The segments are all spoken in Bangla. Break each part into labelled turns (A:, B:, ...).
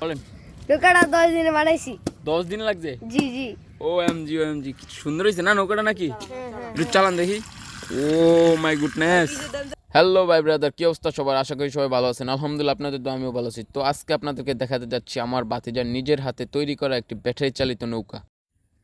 A: বলেন
B: নৌকাটা দশ দিনে বানাইছি।
A: দশ দিন লাগছে?
B: জি জি।
A: O M G O M জি সুন্দর হয়েছে না নৌকাটা নাকি? একটু চালান দেখি। ও মাই গুডনেস হ্যালো ভাই ব্রাদার কি অবস্থা সবার? আশা করি সবাই ভালো আছেন। আলহামদুলিল্লাহ আপনাদের তো আমিও ভালো আছি। তো আজকে আপনাদেরকে দেখাতে যাচ্ছি আমার বাতিজার নিজের হাতে তৈরি করা একটি ব্যাটারি চালিত নৌকা।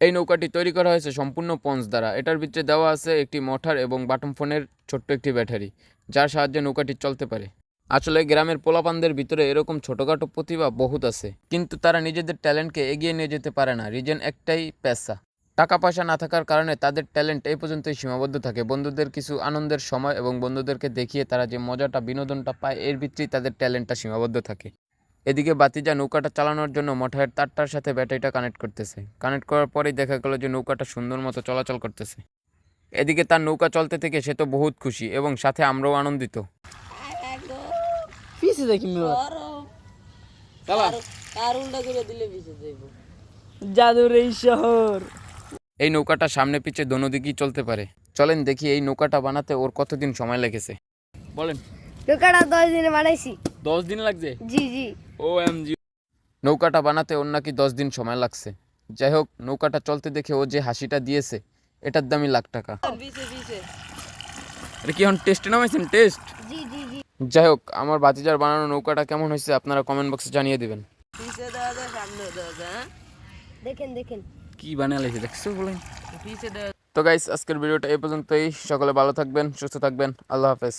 A: এই নৌকাটি তৈরি করা হয়েছে সম্পূর্ণ পঞ্চ দ্বারা। এটার ভিতরে দেওয়া আছে একটি মোটর এবং বাটন ফোনের ছোট্ট একটি ব্যাটারি। যার সাহায্যে নৌকাটি চলতে পারে। আসলে গ্রামের পোলাপানদের ভিতরে এরকম ছোটোখাটো প্রতিভা বহুত আছে, কিন্তু তারা নিজেদের ট্যালেন্টকে এগিয়ে নিয়ে যেতে পারে না। রিজন একটাই পেশা। টাকা পয়সা না থাকার কারণে তাদের ট্যালেন্ট এই পর্যন্তই সীমাবদ্ধ থাকে। বন্ধুদের কিছু আনন্দের সময় এবং বন্ধুদেরকে দেখিয়ে তারা যে মজাটা, বিনোদনটা পায়, এর ভিত্তি তাদের ট্যালেন্টটা সীমাবদ্ধ থাকে। এদিকে বাতিজা নৌকাটা চালানোর জন্য মোটরের তারটার সাথে ব্যাটারিটা কানেক্ট করতেছে। কানেক্ট করার পরেই দেখা গেল যে নৌকাটা সুন্দর মতো চলাচল করতেছে। এদিকে তার নৌকা চলতে থেকে সে তো বহুত খুশি এবং সাথে আমরাও আনন্দিত।
C: পিছে দেখি মেয়ে
A: চালা
C: কার উল্টা করে দিলে পিছে যাইবো। জাদুর এই শহর।
A: এই নৌকাটা সামনে পিছে দোনো দিকেই চলতে পারে। চলেন দেখি এই নৌকাটা বানাতে ওর কতদিন সময় লেগেছে। বলেন।
B: নৌকাটা দশ দিনে বানাইছি।
A: দশ দিন লাগছে?
B: জি জি।
A: ও এম জি নৌকাটা বানাতে ওর নাকি দশ দিন সময় লাগছে। যাই হোক নৌকাটা চলতে দেখে ও যে হাসিটা দিয়েছে এটার দামই লাখ টাকা। এটা কি এখন টেস্টে নামাইছেন? টেস্ট?
B: জি জি জি।
A: যাই হোক আমার বাতিজার বানানো নৌকাটা কেমন হয়েছে আপনারা কমেন্ট বক্সে জানিয়ে দেবেন।
C: হ্যাঁ?
B: দেখেন দেখেন।
A: কি বানালেছে দেখছ বলেন? তো গাইস আজকের ভিডিওটা এই পর্যন্তই। সকলে ভালো থাকবেন সুস্থ থাকবেন। আল্লাহ হাফেজ।